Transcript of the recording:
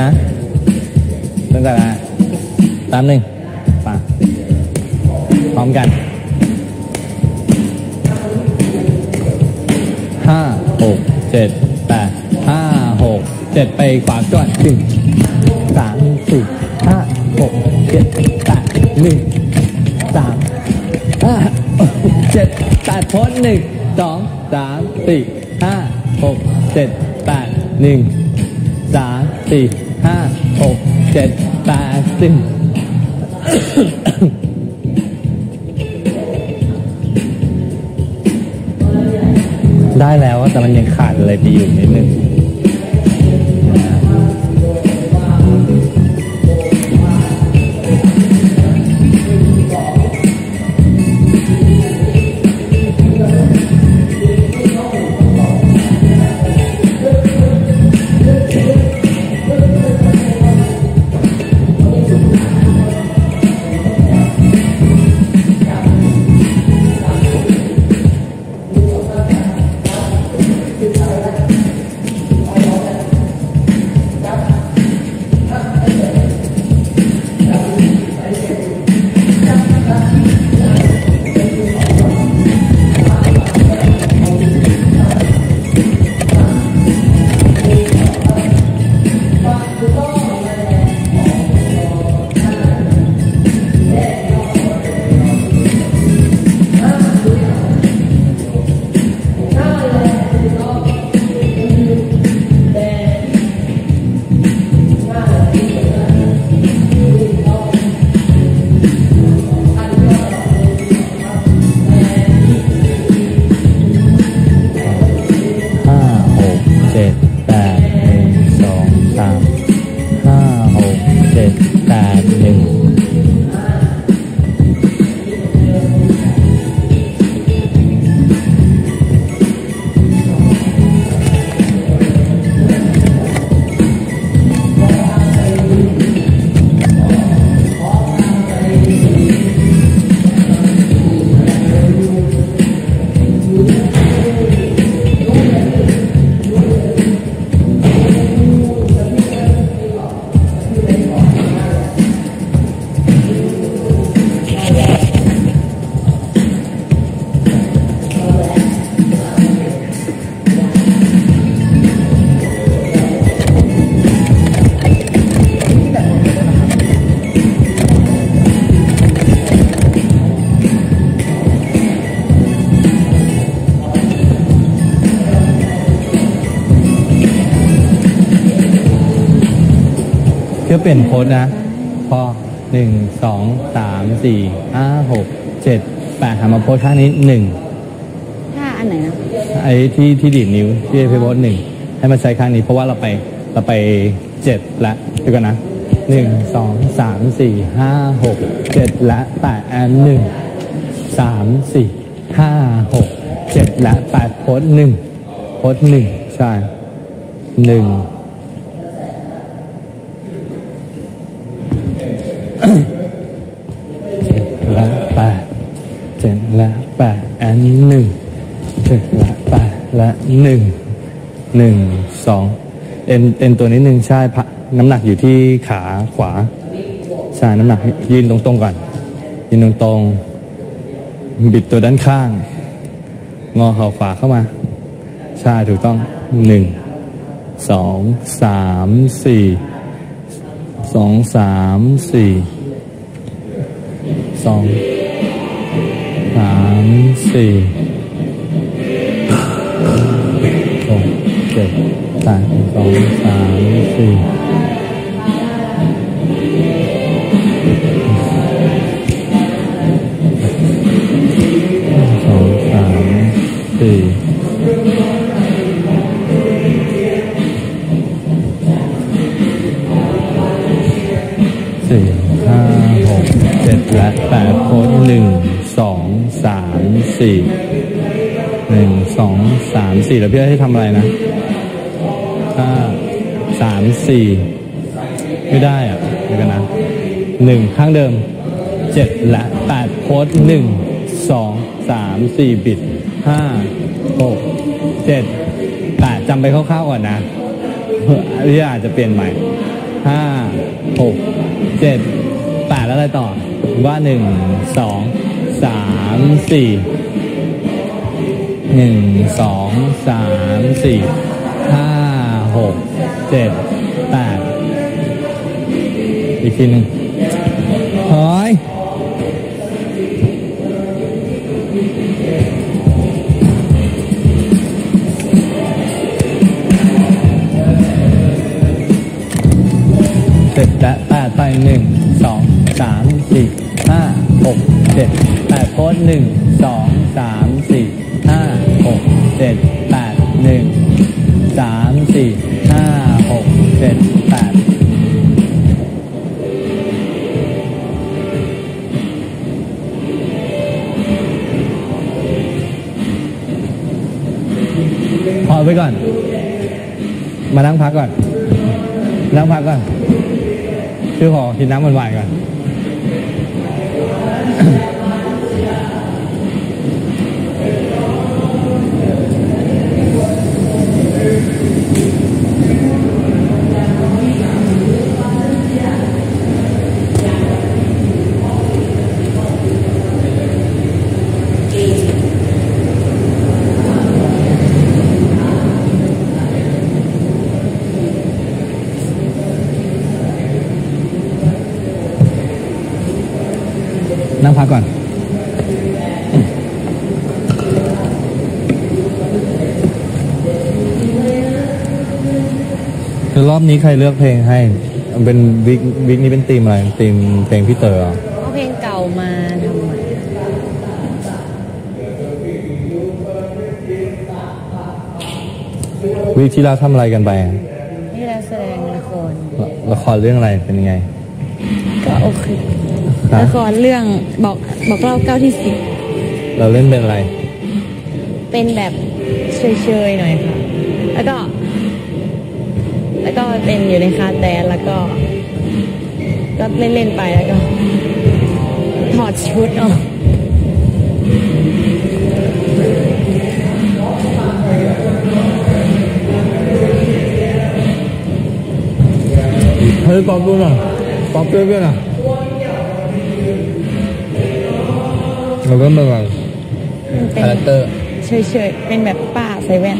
นะตั้งแต่ละตามหนึ่งมาพร้อมกันห้าหกเจ็ดแปดห้าหกเจ็ดไปขวาก่อนหนึ่งสามสี่ห้าหกเจ็ดแปดหนึ่งสามห้าเจ็ดแปดพ้นหนึ่งสองสามสี่ห้าหกเจ็ดแปดหนึ่งสามสี่ ห้าหกเจ็ดแปดสิบได้แล้วแต่มันยังขาดอะไรไปอยู่นิดนึง เจ็ดแปดหนึ่ง เพื่อเปลี่ยนโค้ดนะพอหนึ่งสองสามสี่ห้าหกเจ็ดแปดหันมาโพสท่านี้หนึ่งท่าอันไหนนะไอ้ที่ที่ดีดนิ้วที่เพย์โพสหนึ่งให้มาใช้ข้างนี้เพราะว่าเราไปเราไปเจ็ดละดูกันนะหนึ่งสองสามสี่ห้าหกเจ็ดละแปดอันหนึ่งสามสี่ห้าหกเจ็ดละแปดโพสหนึ่งโพสหนึ่งใช่หนึ่งะหนึ่งหนึ่งสองเอ็นเอ็นตัวนี้หนึ่งใช่พะน้ำหนักอยู่ที่ขาขวาใช่น้ำหนักยืนตรงๆก่อนยืนตรงๆบิดตัวด้านข้าง งอเข่าขวาเข้ามาใช่ถูกต้องหนึ่งสองสามสี่สองสามสี่สองสามสี่ เจ็ดแปดสองสามสี่สองสามสี่สี่ห้าหกเจ็ดและแปดโค้ดหนึ่งสองสามสี่หนึ่งสองสามสี่แล้วพี่ให้ทำอะไรนะ ห้าสามสี่ไม่ได้อะเดี๋ยวกันนะหนึ่งข้างเดิมเจ็ดและแปดโค้ดหนึ่งสองสามสี่บิดห้าหกเจ็ดแปดจำไปคร่าวๆก่อนนะพี่อาจจะเปลี่ยนใหม่ห้าหกเจ็ดแปดแล้วอะไรต่อ ว่าหนึ่งสองสามสี่หนึ่งสองสามสี่ห้า หกเจ็ดแปดอีกทีหนึ่งเฮ้ยเสร็จแล้วแปดไปหนึ่งสองสามสี่ห้าหกเจ็ดแปดโพสหนึ่งสองสามสี่ห้าหกเจ็ดแปดหนึ่งสาม สี่ห้าหกเจ็ดแปดพอไปก่อน มานั่งพักก่อน นั่งพักก่อนชื่อขอกินน้ำหวานๆก่อน นั่งพักก่อนคือรอบนี้ใครเลือกเพลงให้ เป็นวิกวิกนี้เป็นธีมอะไรธีมเพลงพี่เต๋อเหรอเอาเพลงเก่ามาทำใหม่วิกที่เราทำอะไรกันไปอะนี่เราแสดงละครละละครเรื่องอะไรเป็นยังไง ก็โอเคฮะละครเรื่องบอกบอกเล่าเก้าที่สิบเราเล่นเป็นอะไร เป็นแบบเชยๆหน่อยค่ะ แล้วก็ แล้วก็เป็นอยู่ในคาแดนแล้วก็ ก็เล่นๆไปแล้วก็ ถอดชุดออกเฮ้ยป๊อปดูหน่อย ป๊อปเปรี้ยวๆหน่อยเราเริ่มเป็นอะไรมันเป็นคาแรคเตอร์ เฉยๆ เป็นแบบป้าใส่แว่น